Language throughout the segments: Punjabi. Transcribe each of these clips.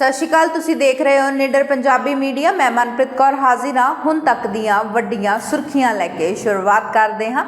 ਸਤਿ ਸ਼੍ਰੀ ਅਕਾਲ, ਤੁਸੀਂ ਦੇਖ ਰਹੇ ਹੋ ਨਿਡਰ ਪੰਜਾਬੀ ਮੀਡੀਆ। ਮੈਂ ਮਨਪ੍ਰੀਤ ਕੌਰ ਹਾਜ਼ਰ ਹਾਂ। ਹੁਣ ਤੱਕ ਦੀਆਂ ਵੱਡੀਆਂ ਸੁਰਖੀਆਂ ਲੈ ਕੇ ਸ਼ੁਰੂਆਤ ਕਰਦੇ ਹਾਂ।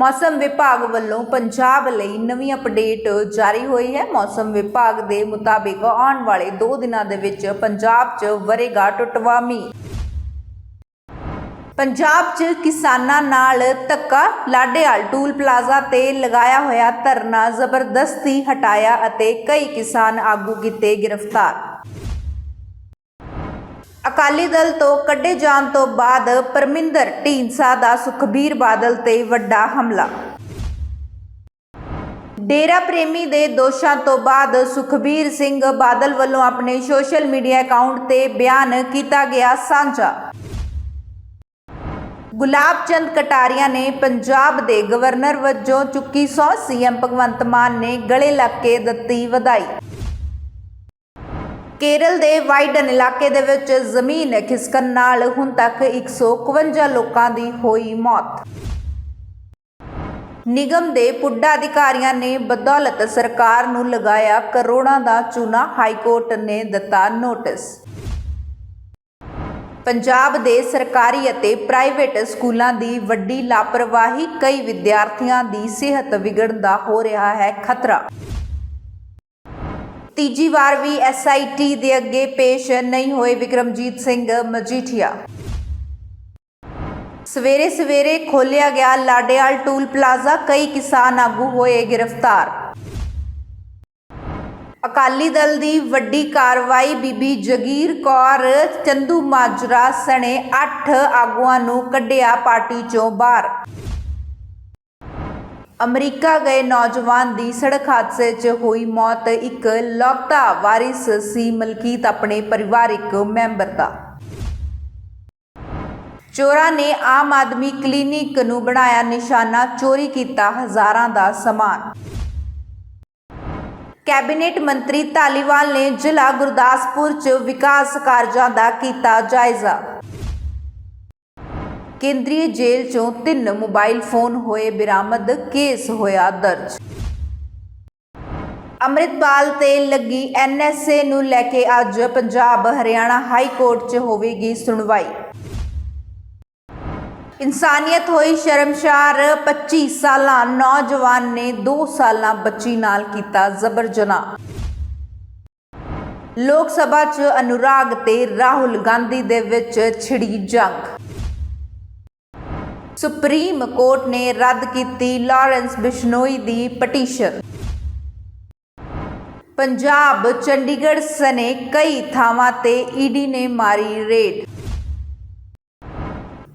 ਮੌਸਮ ਵਿਭਾਗ ਵੱਲੋਂ ਪੰਜਾਬ ਲਈ ਨਵੀਂ ਅਪਡੇਟ ਜਾਰੀ ਹੋਈ ਹੈ। ਮੌਸਮ ਵਿਭਾਗ ਦੇ ਮੁਤਾਬਿਕ ਆਉਣ ਵਾਲੇ 2 ਦਿਨਾਂ ਦੇ ਵਿੱਚ ਪੰਜਾਬ 'ਚ ਵਰੇਗਾ ਟੁੱਟਵਾ ਮੀਂਹ। ਪੰਜਾਬ 'ਚ ਕਿਸਾਨਾਂ ਨਾਲ ਧੱਕਾ ਲਾਡੇਵਾਲ ਟੂਲ ਪਲਾਜ਼ਾ ਤੇ ਲਗਾਇਆ ਹੋਇਆ ਧਰਨਾ ਜ਼ਬਰਦਸਤੀ ਹਟਾਇਆ ਅਤੇ ਕਈ ਕਿਸਾਨ ਆਗੂ ਕੀਤੇ ਗ੍ਰਿਫਤਾਰ। ਅਕਾਲੀ ਦਲ ਤੋਂ ਕੱਢੇ ਜਾਣ ਤੋਂ ਬਾਅਦ ਪਰਮਿੰਦਰ ਢੀਂਸਾ ਦਾ ਸੁਖਬੀਰ ਬਾਦਲ ਤੇ ਵੱਡਾ ਹਮਲਾ। ਡੇਰਾ ਪ੍ਰੇਮੀ ਦੇ ਦੋਸ਼ਾਂ ਤੋਂ ਬਾਅਦ ਸੁਖਬੀਰ ਸਿੰਘ ਬਾਦਲ ਵੱਲੋਂ ਆਪਣੇ ਸੋਸ਼ਲ ਮੀਡੀਆ ਅਕਾਊਂਟ ਤੇ ਬਿਆਨ ਕੀਤਾ ਗਿਆ ਸਾਂਝਾ। ਗੁਲਾਬ ਚੰਦ ਕਟਾਰੀਆ ਨੇ ਪੰਜਾਬ ਦੇ ਗਵਰਨਰ ਵਜੋਂ ਚੁੱਕੀ ਸੌ ਸੀਐਮ ਭਗਵੰਤ ਮਾਨ ਨੇ ਗਲੇ ਲੱਗ ਕੇ ਦਿੱਤੀ ਵਧਾਈ। ਕੇਰਲ ਦੇ ਵਾਈਡਨ ਇਲਾਕੇ ਦੇ ਵਿੱਚ ਜ਼ਮੀਨ ਖਿਸਕਣ ਨਾਲ ਹੁਣ ਤੱਕ 151 ਲੋਕਾਂ ਦੀ ਹੋਈ ਮੌਤ। ਨਿਗਮ ਦੇ ਪੁੱਡਾ ਅਧਿਕਾਰੀਆਂ ਨੇ ਬਦੌਲਤ ਸਰਕਾਰ ਨੂੰ ਲਗਾਇਆ ਕਰੋੜਾਂ ਦਾ ਚੂਨਾ ਹਾਈ ਕੋਰਟ ਨੇ ਦਿੱਤਾ ਨੋਟਿਸ। ਪੰਜਾਬ ਦੇ ਸਰਕਾਰੀ ਅਤੇ ਪ੍ਰਾਈਵੇਟ ਸਕੂਲਾਂ ਦੀ ਵੱਡੀ ਲਾਪਰਵਾਹੀ ਕਈ ਵਿਦਿਆਰਥੀਆਂ ਦੀ ਸਿਹਤ ਵਿਗੜਨ ਦਾ ਹੋ ਰਿਹਾ ਹੈ ਖਤਰਾ। ਤੀਜੀ ਵਾਰ ਵੀ ਐਸਆਈਟੀ ਦੇ ਅੱਗੇ ਪੇਸ਼ ਨਹੀਂ ਹੋਏ ਵਿਕਰਮਜੀਤ ਸਿੰਘ ਮਜੀਠੀਆ। ਸਵੇਰੇ ਸਵੇਰੇ ਖੋਲਿਆ ਗਿਆ ਲਾਡੇਵਾਲ ਟੂਲ ਪਲਾਜ਼ਾ, ਕਈ ਕਿਸਾਨ ਆਗੂ ਹੋਏ ਗ੍ਰਿਫਤਾਰ। ਅਕਾਲੀ ਦਲ ਦੀ ਵੱਡੀ ਕਾਰਵਾਈ ਬੀਬੀ ਜਗੀਰ ਕੌਰ, ਚੰਦੂ ਮਾਜਰਾ ਸਣੇ 8 ਆਗੂਆਂ ਨੂੰ ਕੱਢਿਆ ਪਾਰਟੀ ਚੋਂ ਬਾਹਰ। ਅਮਰੀਕਾ ਗਏ ਨੌਜਵਾਨ ਦੀ ਸੜਕ ਹਾਦਸੇ 'ਚ ਹੋਈ ਮੌਤ, ਇੱਕ ਲੌਕਤਾ ਵਾਰਿਸ ਸੀ ਮਲਕੀਤ ਆਪਣੇ ਪਰਿਵਾਰਿਕ ਮੈਂਬਰ ਦਾ। ਚੋਰਾਂ ਨੇ ਆਮ ਆਦਮੀ ਕਲੀਨਿਕ ਨੂੰ ਬਣਾਇਆ ਨਿਸ਼ਾਨਾ, ਚੋਰੀ ਕੀਤਾ ਹਜ਼ਾਰਾਂ ਦਾ ਸਮਾਨ। ਕੈਬਨਿਟ ਮੰਤਰੀ ਧਾਲੀਵਾਲ ਨੇ ਜ਼ਿਲ੍ਹਾ ਗੁਰਦਾਸਪੁਰ 'ਚ ਵਿਕਾਸ ਕਾਰਜਾਂ ਦਾ ਕੀਤਾ ਜਾਇਜ਼ਾ। ਕੇਂਦਰੀ ਜੇਲ੍ਹ 'ਚੋਂ ਤਿੰਨ ਮੋਬਾਈਲ ਫੋਨ ਹੋਏ ਬਰਾਮਦ, ਕੇਸ ਹੋਇਆ ਦਰਜ। ਅੰਮ੍ਰਿਤਪਾਲ ਤੇ ਲੱਗੀ ਐਨਐਸਏ ਨੂੰ ਲੈ ਕੇ ਅੱਜ ਪੰਜਾਬ, ਹਰਿਆਣਾ ਹਾਈ ਕੋਰਟ 'ਚ ਹੋਵੇਗੀ ਸੁਣਵਾਈ। ਇਨਸਾਨੀਅਤ ਹੋਈ ਸ਼ਰਮਸ਼ਾਰ 25 ਸਾਲਾ ਨੌਜਵਾਨ ਨੇ 2 ਸਾਲਾਂ ਬੱਚੀ ਨਾਲ ਕੀਤਾ ਜ਼ਬਰ ਜਨਾਹ। ਲੋਕ ਸਭਾ 'ਚ ਅਨੁਰਾਗ ਤੇ ਰਾਹੁਲ ਗਾਂਧੀ ਦੇ ਵਿੱਚ ਛਿੜੀ ਜੰਗ। ਸੁਪਰੀਮ ਕੋਰਟ ਨੇ ਰੱਦ ਕੀਤੀ ਲਾਰੈਂਸ ਬਿਸ਼ਨੋਈ ਦੀ ਪਟੀਸ਼ਨ। ਪੰਜਾਬ ਚੰਡੀਗੜ੍ਹ ਸਨੇ ਕਈ ਥਾਵਾਂ ਤੇ ਈਡੀ ਨੇ ਮਾਰੀ ਰੇਡ।